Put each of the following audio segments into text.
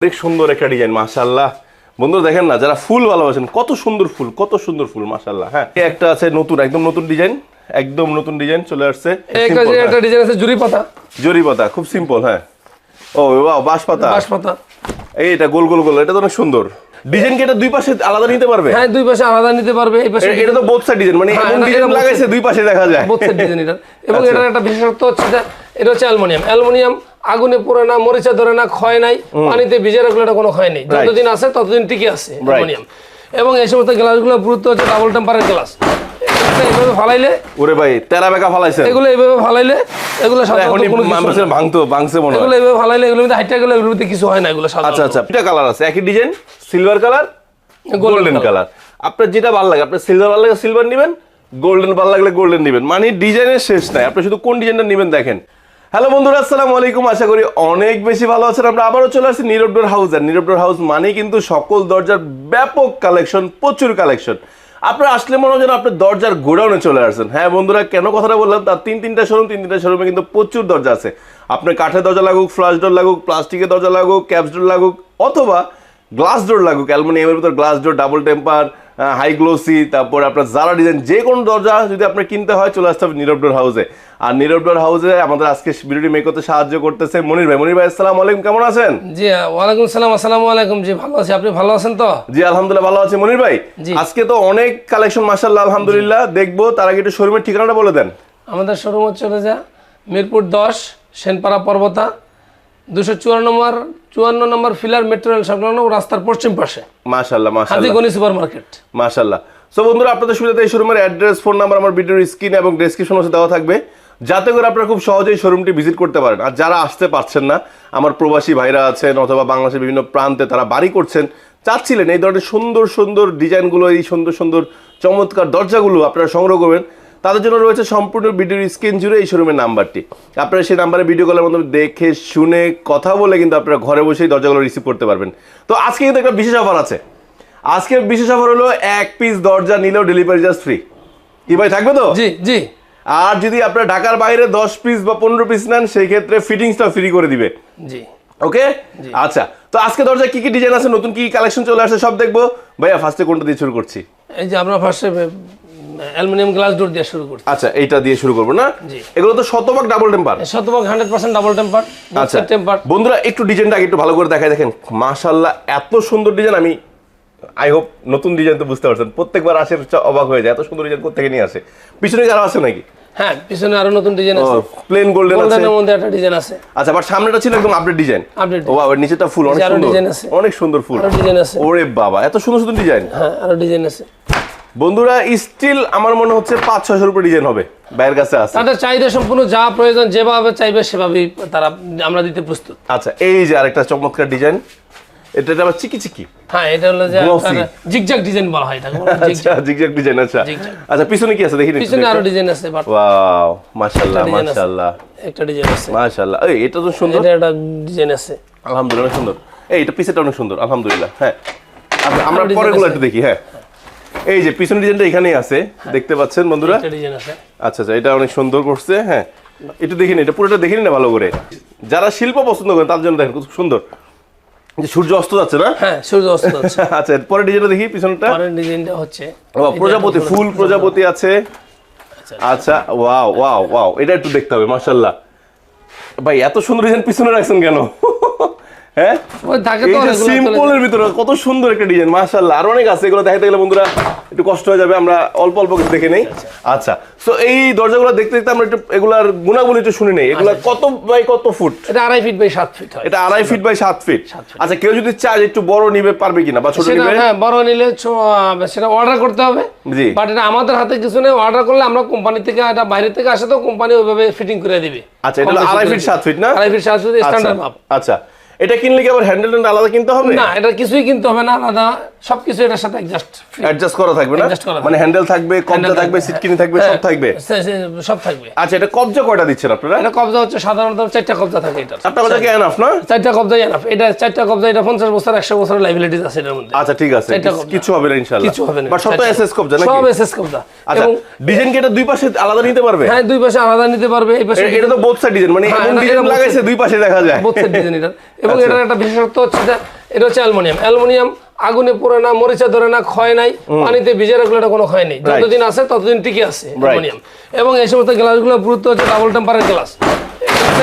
অনেক সুন্দর একটা ডিজাইন মাশাল্লাহ বন্ধুরা দেখেন না যারা ফুল ভালোবাসেন কত সুন্দর ফুল কত সুন্দর ফুল মাশাল্লাহ হ্যাঁ একটা আছে নতুন একদম নতুন ডিজাইন একদম নতুন ডিজাইন চলে আসছে। একটা একটা হ্যাঁ। ডিজাইন আছে জুরি পাতা। জরি পাতা খুব সিম্পল হ্যাঁ। ও ওয়াও বাঁশ পাতা। বাঁশ পাতা। এই এটা গোল গোল গোল এটা তো অনেক সুন্দর। ডিজাইন কি এটা দুই পাশে আলাদা নিতে পারবে? হ্যাঁ দুই পাশে আলাদা নিতে পারবে এই পাশে এটা তো বোথ সাইড ডিজাইন মানে হ্যাঁ, এমন ডিজাইন লাগাইছে দুই পাশে দেখা যায়। বোথের ডিজাইন এটা। এবং আচ্ছা। এটার একটা বিশেষত্ব হচ্ছে যে এটা হচ্ছে অ্যালুমিনিয়াম। অ্যালুমিনিয়াম আগুনে পড়ে না মরিচা ধরে না ক্ষয় নাই পানিতে ভিজে রাখলে এটা কোনো ক্ষয় নেই। যতদিন আছে ততদিন টিকে আছে অ্যালুমিনিয়াম। এবং এই সমস্ত গ্লাসগুলো গুরুত্ব হচ্ছে ডাবল টেম্পারের গ্লাস এইভাবে ফালাইলে ওরে ভাই তেরা বেকা ফালাইছেন। এগুলো এইভাবে ফালাইলে এগুলো সাধারণত কোনো কিছু হয় না। ভাঙতো ভাঙছে মনে এগুলো এইভাবে ফালাইলে এগুলোর মধ্যে হাইটা গেলে এগুলোর কিছু হয় না এগুলো আচ্ছা আচ্ছা দুটা কালার আছে। একই design silver colour golden colour আপনার যেটা ভালো লাগে আপনার সিলভার ভালো লাগে সিলভার নেবেন গোল্ডেন ভালো লাগলে গোল্ডেন নেবেন। মানে ডিজাইনের শেষ নাই। আপনি শুধু কোন ডিজাইনটা নেবেন দেখেন। হ্যালো বন্ধুরা, আসসালামু আলাইকুম। আশা করি অনেক বেশি ভালো আছেন। আমরা আবারও চলে আসছি নীরব ডোর হাউস। আর নীরব ডোর হাউস মানে কিন্তু সকল দরজার ব্যাপক কালেকশন, প্রচুর কালেকশন। আপনারা আসলে মনে হয় যেন আপনার দরজার গোডাউনে চলে আসছেন। হ্যাঁ বন্ধুরা, কেন কথাটা বললাম? তার তিন তিনটা শোরুম তিন তিনটা শোরুমে কিন্তু প্রচুর দরজা আছে। আপনার কাঠের দরজা লাগুক ফ্লাশ ডোর লাগুক প্লাস্টিকের দরজা লাগুক ক্যাপস ডোর লাগুক, অথবা গ্লাস ডোর লাগুক, অ্যালুমিনিয়ামের ভিতর glass door double temper high glossy তারপর আপনার জারা ডিজাইন যে কোনো দরজা যদি আপনার কিনতে হয় চলে আসতে হবে নীরব ডোর হাউসে আর নীরব ডোর হাউসে আমাদের আজকে ভিডিওটি মেক করতে সাহায্য করতেছে মনির ভাই। মনির ভাই আসসালামু আলাইকুম কেমন আছেন? জি ওয়ালাইকুম সালাম আসসালামু আলাইকুম। জি ভালো আছি। আপনি ভালো আছেন তো? জি আলহামদুলিল্লাহ ভালো আছি। মনির ভাই আজকে তো অনেক কালেকশন মাসাল্লাহ আলহামদুলিল্লাহ। দেখব তার আগে একটু শোরুমের ঠিকানাটা বলে দেন। আমাদের শোরুম হচ্ছে মিরপুর দশ সেনপাড়া পর্বতা। দুশো চুয়ান্ন নম্বর চুয়ান্ন নম্বর ফিলার মেট্রো রেল সংলগ্ন রাস্তার পশ্চিম পাশে। মাশাল্লাহ মাশাল্লাহ হাতিগনি সুপার মার্কেট মাশাল্লাহ সো বন্ধুরা আপনাদের সুবিধাতে এই শোরুমের অ্যাড্রেস ফোন নাম্বার আমার ভিডিওর স্ক্রিন এবং ডেসক্রিপশন দেওয়া থাকবে। যাতে করে আপনারা খুব সহজেই শোরুমটি ভিজিট করতে পারেন। আর যারা আসতে পারছেন না আমার প্রবাসী ভাইরা আছেন অথবা বাংলাদেশের বিভিন্ন প্রান্তে তারা বাড়ি করছেন চাচ্ছিলেন এই ধরনের সুন্দর সুন্দর ডিজাইনগুলো এই সুন্দর সুন্দর চমৎকার দরজাগুলো আপনারা সংগ্রহ করবেন। তাদের জন্য রয়েছে সম্পূর্ণ ভিডিওর স্ক্রিন জুড়ে এই শোরুমের নাম্বারটি। আপনারা সেই নাম্বারে ভিডিও কলের মাধ্যমে দেখে শুনে কথা বলে কিন্তু আপনারা ঘরে বসেই দরজাগুলো রিসিভ করতে পারবেন। তো আজকে কিন্তু একটা বিশেষ অফার আছে। আজকে বিশেষ অফার হলো এক পিস দরজা নিলেও ডেলিভারি চার্জ ফ্রি কি ভাই থাকবে তো? জি জি। আর যদি আপনার ঢাকার বাইরে দশ পিস বা পনেরো পিস নেন সেই ক্ষেত্রে ফিটিংসটা ফ্রি করে দিবে। জি। ওকে আচ্ছা তো আজকে দরজা কি কি ডিজাইন আছে নতুন কি কালেকশন চলে আসছে সব দেখব। ভাইয়া ফার্স্টে কোনটা দিয়ে শুরু করছি? এই যে আমরা ফার্স্টে অ্যালুমিনিয়াম গ্লাস ডোর দিয়ে শুরু করছি। আচ্ছা এইটা দিয়ে শুরু করব না? এগুলো তো শতভাগ ডাবল টেম্পার শতভাগ হান্ড্রেড পার্সেন্ট ডাবল টেম্পার আচ্ছা টেম্পার বন্ধুরা একটু ডিজাইনটা একটু ভালো করে দেখায় দেখেন মাশাল্লাহ এত সুন্দর ডিজাইন আমি আই হোপ নতুন ডিজাইন তো বুঝতে পারছেন। প্রত্যেকবার আসে অবাক হয়ে যায়। এত সুন্দর ডিজাইন কোথেকে নিয়ে আসে? পিছনে আরও আছে নাকি? হ্যাঁ পিছনে আরও নতুন ডিজাইন আছে। প্লেন গোল্ডেন আছে। গোল্ডেনের মধ্যে একটা ডিজাইন আছে। আচ্ছা বাট সামনেটা ছিল একদম আপডেট ডিজাইন Update ও বাবা নিচেটা ফুল অনেক সুন্দর। design আছে। অনেক সুন্দর ফুল আরও ডিজাইন আছে। ওরে বাবা এত সুন্দর সুন্দর ডিজাইন হ্যাঁ আরও ডিজাইন আছে। বন্ধুরা স্টিল আমার মনে হচ্ছে পাঁচ ছয়শোর উপরে ডিজাইন হবে। বাইরের কাছে আছে। তাদের চাহিদা সম্পূর্ণ যা প্রয়োজন যেভাবে চাইবে সেভাবেই তারা আমরা দিতে প্রস্তুত। আচ্ছা এই যে আরেকটা চমৎকার ডিজাইন এটা আবার চিকি চিকি। হ্যাঁ এটা হলো যে জিগজাগ ডিজাইন বলা হয় এটাকে। আচ্ছা ডিজাইন আচ্ছা। আচ্ছা পিছনে কি আছে দেখি পিছনে আরও ডিজাইন আছে বাট ওয়াও মাশাআল্লাহ design মাশাআল্লাহ। একটা ডিজাইন আছে। মাশাআল্লাহ। এই এটা তো সুন্দর। এটা একটা ডিজাইন আছে। আলহামদুলিল্লাহ সুন্দর। এই এটা পিছেটা অনেক সুন্দর আলহামদুলিল্লাহ হ্যাঁ। আচ্ছা আমরা design পরেরগুলো একটু দেখি হ্যাঁ। এই যে পিছনের ডিজাইনটা এখানেই আছে দেখতে পাচ্ছেন বন্ধুরা? আচ্ছা আচ্ছা এটা অনেক সুন্দর করছে হ্যাঁ। একটু দেখে নিন এটা পুরোটা দেখে নিন না ভালো করে? যারা শিল্প পছন্দ করেন তার জন্য দেখেন খুব সুন্দর। যে সূর্য অস্ত যাচ্ছে না? হ্যাঁ সূর্য অস্ত যাচ্ছে। আচ্ছা পরের ডিজাইনটা দেখি পিছনটা। পরের ডিজাইনটা হচ্ছে প্রজাপতি ফুল প্রজাপতি। আছে। আচ্ছা ওয়াও ওয়াও ওয়াও এটা একটু দেখতে হবে মাশাল্লাহ ভাই এত সুন্দর ডিজাইন পিছনে রাখছেন কেন? হ্যাঁ? ওই থাকে এই তো যে অনেকগুলো চলে সিম্পলের ভিতরে কত সুন্দর একটা ডিজাইন মাশাআল্লাহ। আর অনেক আছে এগুলো দেখাতে গেলে বন্ধুরা একটু কষ্ট হয়ে যাবে আমরা অল্প অল্প কিছু দেখে নেই। আচ্ছা তো এই দরজাগুলো দেখতে দেখতে আমরা একটু এগুলার গুণাগুণ একটু শুনে নেই। এগুলা কত বাই কত ফুট? এটা আড়াই ফিট বাই সাত ফিট এটা আড়াই ফিট বাই সাত ফিট আচ্ছা কেউ যদি চায় একটু বড় নিবে পারবে কিনা? বা ছোট নিবে? হ্যাঁ বড় নিলে সেটা অর্ডার করতে হবে। জি। বাট এটা আমাদের হাতে কিছু নেই অর্ডার করলে আমরা কোম্পানি থেকে এটা বাইরে থেকে আসে তো কোম্পানি ওইভাবে ফিটিং করে দিবে। আচ্ছা এটা আড়াই ফিট সাত ফিট না? আড়াই ফিট সাত ফিট স্ট্যান্ডার্ড মাপ। আচ্ছা। এটা কিনলে কি আবার হ্যান্ডেল আলাদা কিনতে হবে? না এটা কিছুই কিনতে হবে না আলাদা সবকিছু এটার সাথে অ্যাডজাস্ট অ্যাডজাস্ট করা থাকবে না? মানে হ্যান্ডেল থাকবে কবজা থাকবে থাকবে, হ্যাঁ। সিটকিনি থাকবে সব থাকবে? সব থাকবে। আচ্ছা এটা কবজা কয়টা দিচ্ছেন আপনারা? এটা কবজা হচ্ছে সাধারণত চারটা কবজা থাকে এটা চারটা কবজা কি এনাফ না? চারটা কবজা এনাফ এটা চারটা কবজা এটা পঞ্চাশ বছর একশো বছরের লাইবিলিটিস আছে এটার মধ্যে। আচ্ছা ঠিক আছে। কিছু হবে না ইনশাআল্লাহ। কিছু হবে না। বাট সব তো এসএস কবজা নাকি? সব এসএস কবজা আচ্ছা ডিজাইন কি এটা দুই পাশে আলাদা নিতে পারবে? হ্যাঁ দুই পাশে আলাদা নিতে পারবে এই পাশে এটা তো বোথ সাইড ডিজাইন মানে হ্যাঁ, এমন ডিজাইন লাগাইছে দুই পাশে দেখা যায়। বোথের ডিজাইন এটা। এবং আচ্ছা। এটার একটা বিশেষত্ব হচ্ছে যে এটা হচ্ছে অ্যালুমিনিয়াম। অ্যালুমিনিয়াম আগুনে পড়ে না মরিচা ধরে না ক্ষয় নাই পানিতে ভিজে রাখলে এটা কোনো ক্ষয় নেই। যতদিন আছে ততদিন টিকে আছে অ্যালুমিনিয়াম। এবং এই সমস্ত গ্লাসগুলো গুরুত্ব হচ্ছে ডাবল টেম্পারের গ্লাস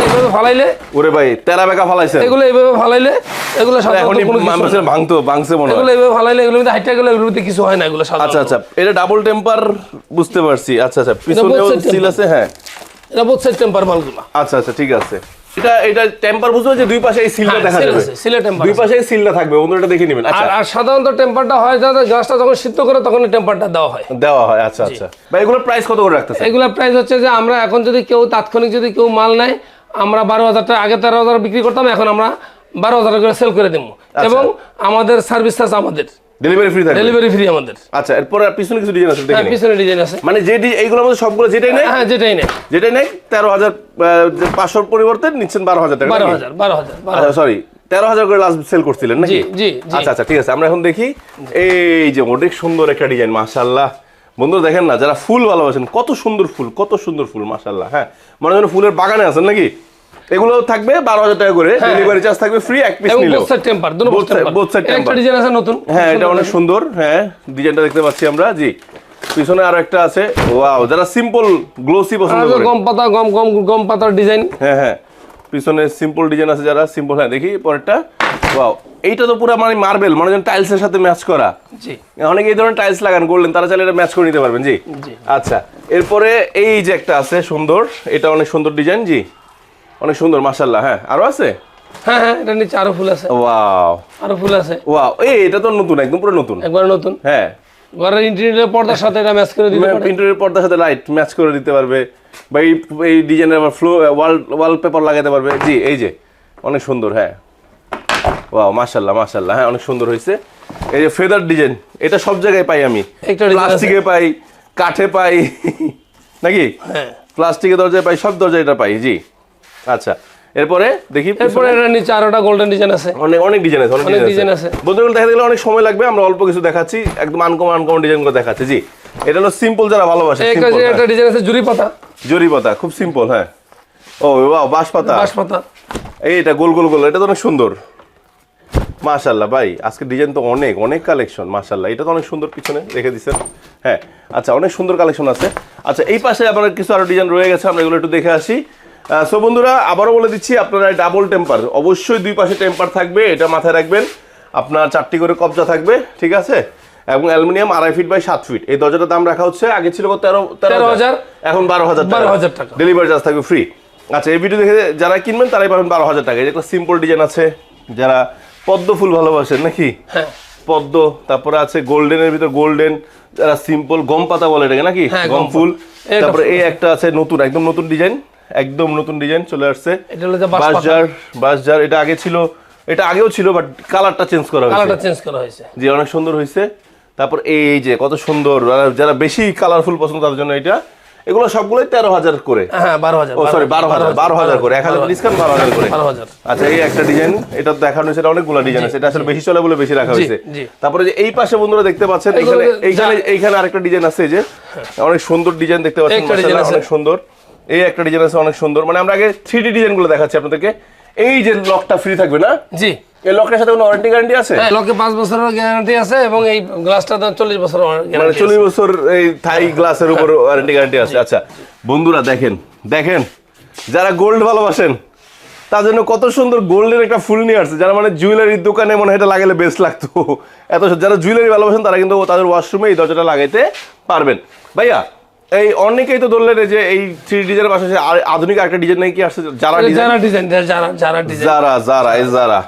এইভাবে ফালাইলে ওরে ভাই তেরা বেকা ফালাইছেন। এগুলো এইভাবে ফালাইলে এগুলো সাধারণত কোনো কিছু হয় না। মানুষের ভাঙতো ভাঙছে মনে এগুলো এইভাবে ফালাইলে এগুলোর মধ্যে হাইটা গেলে এগুলোর কিছু হয় না এগুলো আচ্ছা আচ্ছা। এটা ডাবল টেম্পার বুঝতে পারছি। আচ্ছা আচ্ছা। পিছনেও সিল আছে হ্যাঁ। এটা বোথ সাইড টেম্পার মালগুলো আচ্ছা আচ্ছা। ঠিক আছে। এটা এটা টেম্পার পারছি দুই পাশে এই সিলটা হ্যাঁ, দেখা যাবে। দুই আছে। পাশে এই সিলটা থাকবে বন্ধুরা দেখে নেবেন। আচ্ছা। আর সাধারণত টেম্পারটা হয় গ্লাসটা যখন সিদ্ধ করে তখন টেম্পারটা দেওয়া হয়। দেওয়া হয় আচ্ছা আচ্ছা। ভাই এগুলোর প্রাইস কত করে রাখতেছে এগুলোর প্রাইস হচ্ছে যে আমরা এখন যদি কেউ তাৎক্ষণিক যদি কেউ মাল নেয় আমরা বারো হাজার টাকা আগে তেরো হাজার বিক্রি করতাম এখন আমরা বারো হাজার করে সেল করে দেবো আচ্ছা। এবং আমাদের সার্ভিস চার্জ আমাদের। ডেলিভারি ফ্রি থাকবে। ডেলিভারি ফ্রি আমাদের। আচ্ছা এরপরে পিছনে কিছু ডিজাইন আছে দেখে হ্যাঁ পিছনে ডিজাইন আছে। মানে যে এইগুলোর মধ্যে সবগুলো যেটাই নেই? হ্যাঁ যেটাই নেই। যেটাই নেই পাঁচশোর পরিবর্তে নিচ্ছেন বারো হাজার টাকা বারো নাকি? হাজার বারো হাজার বারো আচ্ছা সরি তেরো হাজার করে লাস্ট সেল করছিলেন নাকি? জি, জি। আচ্ছা আচ্ছা ঠিক আছে আমরা এখন দেখি। এই যে অনেক সুন্দর একটা ডিজাইন মাশাল্লাহ বন্ধুরা দেখেন না যারা ফুল ভালোবাসেন কত সুন্দর ফুল কত সুন্দর ফুল মাশাল্লাহ হ্যাঁ। মনে হয় যেন ফুলের বাগানে আছেন নাকি? এগুলো থাকবে বারো হাজার টাকা করে। ডেলিভারি চার্জ থাকবে ফ্রি এক পিস বোথ সাইড টেম্পার দুটো ডিজাইন আছে নতুন। হ্যাঁ এটা অনেক সুন্দর। হ্যাঁ ডিজাইনটা দেখতে পাচ্ছি আমরা। জি পিছনে আরও একটা আছে। ওয়াও যারা সিম্পল গ্লোসি পছন্দ করে। গম পাতা গম গম গম পাতার ডিজাইন হ্যাঁ হ্যাঁ। পিছনে সিম্পল ডিজাইন আছে যারা সিম্পল হ্যাঁ দেখি পরেরটা। ওয়াও এইটা তো পুরো মানে মার্বেল মানে যেন টাইলসের সাথে ম্যাচ করা। জি। অনেকে এই ধরনের টাইলস লাগান করলেন তারা চাইলে এটা ম্যাচ করে নিতে পারবেন জি। আচ্ছা এরপরে এই যে একটা আছে সুন্দর। এটা অনেক সুন্দর ডিজাইন জি। অনেক সুন্দর মাশাল্লাহ হ্যাঁ। আরও আছে? হ্যাঁ হ্যাঁ এটা নিচে আরও ফুল আছে। ওয়াও। আরও ফুল আছে। ওয়াও এই এটা তো নতুন একদম পুরো নতুন। একবার নতুন? হ্যাঁ। ঘরের ইন্টেরিয়র পর্দার সাথে এটা ম্যাচ করে দিতে পর্দার সাথে লাইট ম্যাচ করে দিতে পারবে। বা এই এই ডিজাইনের আবার ফ্লো ওয়াল ওয়ালপেপার লাগাতে পারবে। জি এই যে অনেক সুন্দর হ্যাঁ। ওয়াও মাশাল্লাহ মাশাল্লাহ হ্যাঁ অনেক সুন্দর হয়েছে। এই যে ফেদার ডিজাইন এটা সব জায়গায় পাই আমি। প্লাস্টিকে পাই কাঠে পাই নাকি? হ্যাঁ। প্লাস্টিকের দরজায় পাই সব দরজায় এটা পাই জি। আচ্ছা এরপরে দেখি এরপরে এটা নিচে আরোটা গোল্ডেন ডিজাইন আছে। অনেক অনেক ডিজাইন আছে অনেক ডিজাইন আছে। বন্ধুগুলো দেখা গেলে অনেক সময় লাগবে আমরা অল্প কিছু দেখাচ্ছি একদম আনকমন আনকমন ডিজাইনগুলো দেখাচ্ছি। জি এটা হলো সিম্পল যারা ভালোবাসে একটা simple, একটা ডিজাইন আছে জুরি পাতা। হ্যাঁ। জরি পাতা খুব সিম্পল হ্যাঁ। ও ওয়াও বাঁশ পাতা। বাঁশ পাতা। এই এটা গোল গোল গোল এটা তো অনেক সুন্দর। মাশাল্লাহ ভাই আজকে ডিজাইন তো অনেক অনেক কালেকশন মাশাল্লাহ এটা তো অনেক সুন্দর পিছনে রেখে দিচ্ছেন হ্যাঁ। আচ্ছা অনেক সুন্দর কালেকশন আছে। আচ্ছা এই পাশে আবার কিছু আরও ডিজাইন রয়ে গেছে আমরা এগুলো একটু দেখে আসি। সো বন্ধুরা আবারও বলে দিচ্ছি আপনারা ডাবল টেম্পার অবশ্যই দুই পাশে টেম্পার থাকবে এটা মাথায় রাখবেন। আপনার চারটি করে কবজা থাকবে ঠিক আছে? এবং অ্যালুমিনিয়াম আড়াই ফিট বাই সাত ফিট এই দরজাটার দাম রাখা হচ্ছে আগে ছিল কত? তেরো তেরো হাজার। এখন বারো হাজার 12,000 টাকা। ডেলিভারি চার্জ থাকবে ফ্রি আচ্ছা এই ভিডিও দেখে যারা কিনবেন তারাই পাবেন বারো হাজার টাকা। যে একটা সিম্পল ডিজাইন আছে যারা পদ্ম ফুল ভালোবাসেন নাকি? হ্যাঁ। পদ্ম তারপরে আছে গোল্ডেনের ভিতর গোল্ডেন যারা সিম্পল গম পাতা বলে এটাকে নাকি? হ্যাঁ, গম ফুল। তারপরে এই একটা আছে নতুন একদম নতুন ডিজাইন একদম নতুন ডিজাইন চলে আসছে। এটা হলো। বাসজার বাসজার এটা আগে ছিল এটা আগেও ছিল বাট কালারটা চেঞ্জ করা হয়েছে। কালারটা চেঞ্জ করা হয়েছে। জি অনেক সুন্দর হয়েছে। তারপর এই যে কত সুন্দর যারা- বেশি কালারফুল পছন্দ তাদের জন্য এটা। এগুলো সবগুলোই তেরো হাজার করে। হ্যাঁ বারো হাজার ও সরি বারো হাজার বারো হাজার করে এক হাজার ডিসকাউন্ট বারো হাজার করে। আচ্ছা এই একটা ডিজাইন এটা দেখানো হয়েছে অনেকগুলো ডিজাইন আছে এটা আসলে বেশি চলে বলে বেশি রাখা হয়েছে। তারপরে যে এই পাশে বন্ধুরা দেখতে পাচ্ছেন এগুলো এইখানে এইখানে আরেকটা ডিজাইন আছে এই যে অনেক সুন্দর ডিজাইন দেখতে পাচ্ছেন। অনেক সুন্দর। এই একটা ডিজাইন আছে অনেক সুন্দর। মানে আমরা আগে থ্রি ডি ডিজাইনগুলো দেখাচ্ছি আপনাদেরকে। এই যে লকটা ফ্রি থাকবে না? জি। এই সাথে কোনো ওয়ারেন্টি গ্যারান্টি আছে? হ্যাঁ লকে বছরের গ্যারান্টি আছে এবং এই গ্লাসটা চল্লিশ বছর মানে বছর এই থাই গ্লাসের উপর ওয়ারেন্টি গ্যারান্টি আছে। আচ্ছা বন্ধুরা দেখেন দেখেন যারা গোল্ড ভালোবাসেন তার জন্য কত সুন্দর গোল্ডের একটা ফুল নিয়ে আসছে। যারা মানে জুয়েলারির দোকানে মনে হয় এটা লাগালে বেস্ট লাগতো। এত যারা জুয়েলারি ভালোবাসেন তারা কিন্তু তাদের ওয়াশরুমে এই দরজাটা লাগাইতে পারবেন। ভাইয়া এই অনেকেই তো ধরলেন যে এই থ্রি ডিজাইনের পাশাপাশি আর আধুনিক একটা ডিজাইন নাকি আসছে? যারা ডিজাইন যারা ডিজাইন যারা যারা ডিজাইন যারা যারা এই যারা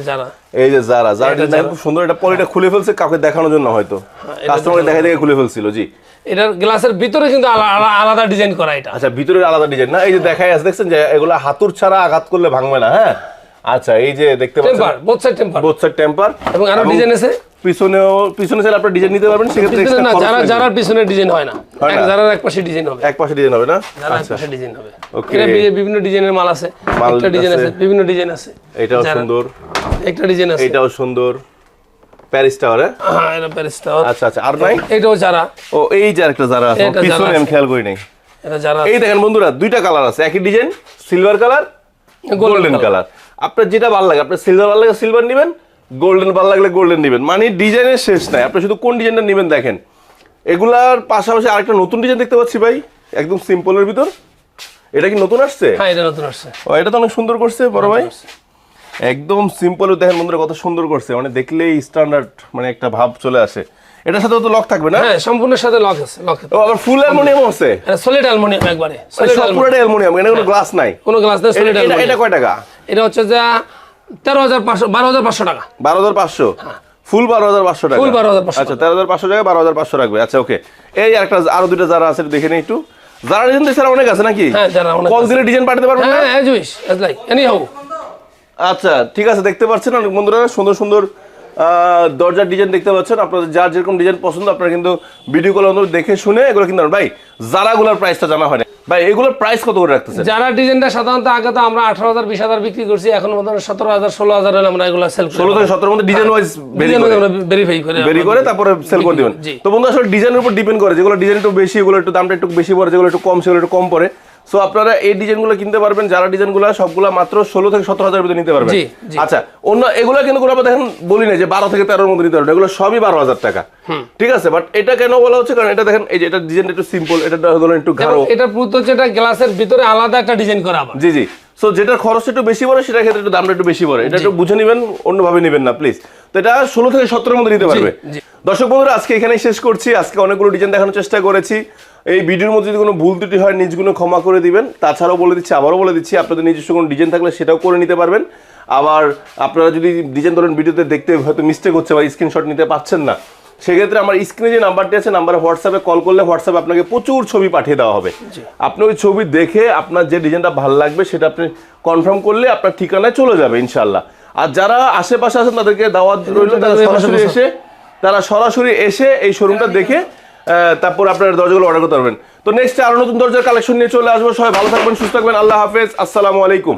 যারা এই যে যারা যারা ডিজাইন। খুব সুন্দর এটা পলিটা খুলে ফেলছে কাউকে দেখানোর জন্য হয়তো। কাস্টমারকে দেখে দেখে খুলে ফেলছিল জি। এটার গ্লাসের ভিতরে কিন্তু আলা- আলা- আলাদা ডিজাইন করা এটা। আচ্ছা ভিতরের আলাদা ডিজাইন না? এই যে দেখাই আছে দেখছেন যে এগুলো হাতুর ছাড়া আঘাত করলে ভাঙবে না হ্যাঁ? আচ্ছা এই যে দেখতে পাচ্ছেন both side temper both side temper এবং আরও ডিজাইন আছে। পিছনেও পিছনে চাইলে আপনার ডিজাইন নিতে পারবেন সেক্ষেত্রে পিছনে না যারা যারা পিছনে ডিজাইন হয় না। এক যারা এক পাশে ডিজাইন হবে। এক পাশে ডিজাইন হবে না? যারা এক পাশে ডিজাইন হবে। Okay. এটা বিভিন্ন ডিজাইনের মাল আছে। একটা ডিজাইন আছে। আছে বিভিন্ন ডিজাইন আছে। এটাও সুন্দর। একটা ডিজাইন আছে। এটাও সুন্দর। প্যারিস টাওয়ার হ্যাঁ? এটা প্যারিস টাওয়ার আচ্ছা আচ্ছা আর নাই? এটাও যারা। ও এই যে আরেকটা যারা আছে পিছনে আমি খেয়াল করি নাই। এটা যারা এই দেখেন বন্ধুরা দুইটা কালার আছে। একই design silver colour golden colour আপনার যেটা ভালো লাগে আপনার সিলভার ভালো লাগে সিলভার নেবেন গোল্ডেন ভালো লাগলে গোল্ডেন নেবেন। মানে ডিজাইনের শেষ নাই আপনি শুধু কোন ডিজাইনটা নেবেন দেখেন। এগুলার পাশাপাশি আরেকটা নতুন ডিজাইন দেখতে পাচ্ছি ভাই একদম সিম্পলের ভিতর। এটা কি নতুন আসছে? হ্যাঁ এটা নতুন আসছে। ও এটা তো অনেক সুন্দর করছে বড় ভাই। একদম সিম্পল দেখেন বন্ধুরা কত সুন্দর করছে। মানে দেখলেই স্ট্যান্ডার্ড মানে একটা ভাব চলে আসে। এটার সাথে তো লক থাকবে না? হ্যাঁ সম্পূর্ণ সাথে লক আছে লক ও আবার ফুল অ্যালুমিনিয়াম আছে। সলিড অ্যালুমিনিয়াম একবারে মানে সলিড অ্যালুমিনিয়াম এখানে কোনো গ্লাস নাই। কোনো গ্লাস নেই সলিড এটা- এটা কয় টাকা? এটা হচ্ছে যে তেরো হাজার পাঁচশো বারো হাজার পাঁচশো টাকা। বারো হাজার পাঁচশো? ফুল বারো হাজার পাঁচশো টাকা। ফুল বারো হাজার আচ্ছা তেরো হাজার পাঁচশো টাকা বারো হাজার পাঁচশো রাখবে। আচ্ছা ওকে। এই একটা আরও দুইটা যারা আছে দেখে নিই একটু। যারা ডিজাইন স্যার অনেক আছে নাকি? হ্যাঁ, যারা অনেক কল আছে। দিলে ডিজাইন পাঠাতে পারবেন হ্যাঁ হ্যাঁ জুইস লাইক এনি হাউ আচ্ছা ঠিক আছে দেখতে পাচ্ছেন অনেক বন্ধুরা সুন্দর সুন্দর দরজার ডিজাইন দেখতে পাচ্ছেন। আপনাদের যার যেরকম ডিজাইন পছন্দ আপনারা কিন্তু ভিডিও কল দেখে শুনে এগুলো কিনতে ভাই যারাগুলোর প্রাইসটা জানা হয় না ভাই এগুলোর প্রাইস কত করে রাখতেছেন? যারা ডিজাইনটা সাধারণত আগে তো আমরা আঠারো হাজার বিশ হাজার বিক্রি করছি এখন মতো সতেরো হাজার ষোলো হাজার হলে আমরা এগুলো সেল ষোলো থেকে সতেরোর মধ্যে ডিজাইন ওয়াইজ ভেরিফাই করে। বেরি করে তারপরে সেল করে দিবেন। তো বন্ধু আসলে ডিজাইনের উপর ডিপেন্ড করে যেগুলো ডিজাইন একটু বেশি এগুলো একটু দামটা একটু বেশি পড়ে যেগুলো একটু কম সেগুলো একটু কম পড়ে। সো আপনারা এই ডিজাইনগুলো কিনতে পারবেন যারা ডিজাইনগুলো সবগুলো মাত্র ষোলো থেকে সতেরো হাজার ভিতরে নিতে পারবেন। আচ্ছা অন্য এগুলো কিন্তু কোনো দেখেন বলি না যে বারো থেকে তেরোর মধ্যে নিতে পারবেন এগুলো সবই বারো হাজার টাকা। ঠিক আছে বাট এটা কেন বলা হচ্ছে? কারণ এটা দেখেন এই যে এটা ডিজাইনটা একটু সিম্পল এটা হলো একটু গাঢ়। এটা পুরো হচ্ছে এটা গ্লাসের ভিতরে আলাদা একটা ডিজাইন করা জি জি। সো যেটার খরচ একটু বেশি পড়ে সেটার ক্ষেত্রে একটু দামটা একটু বেশি পড়ে। এটা একটু বুঝে নেবেন অন্যভাবে নেবেন না প্লিজ তো এটা ষোলো থেকে সতেরোর মধ্যে নিতে পারবে। দর্শক বন্ধুরা আজকে এখানেই শেষ করছি। আজকে অনেকগুলো ডিজাইন দেখানোর চেষ্টা করেছি। এই ভিডিওর মধ্যে যদি কোনো ভুল ত্রুটি হয় নিজগুলো ক্ষমা করে দিবেন। তাছাড়াও বলে দিচ্ছি আবারও বলে দিচ্ছি আপনাদের নিজস্ব কোনো ডিজাইন থাকলে সেটাও করে নিতে পারবেন। আবার আপনারা যদি ডিজাইন ধরেন ভিডিওতে দেখতে হয়তো মিস্টেক হচ্ছে বা স্ক্রিনশট নিতে পারছেন না সেক্ষেত্রে আমার স্ক্রিনে যে নাম্বারটি আছে নাম্বারে হোয়াটসঅ্যাপে কল করলে হোয়াটসঅ্যাপে আপনাকে প্রচুর ছবি পাঠিয়ে দেওয়া হবে। আপনি ওই ছবি দেখে আপনার যে ডিজাইনটা ভালো লাগবে সেটা আপনি কনফার্ম করলে আপনার ঠিকানায় চলে যাবে ইনশাল্লাহ আর যারা আশেপাশে আছেন তাদেরকে দাওয়াত রইল তারা সরাসরি এসে তারা সরাসরি এসে এই শোরুমটা দেখে আহ, তারপর আপনার দরজাগুলো অর্ডার করতে পারবেন। তো নেক্সট আরও নতুন দরজার কালেকশন নিয়ে চলে আসব। সবাই ভালো থাকবেন সুস্থ থাকবেন। আল্লাহ হাফেজ। আসসালামু আলাইকুম।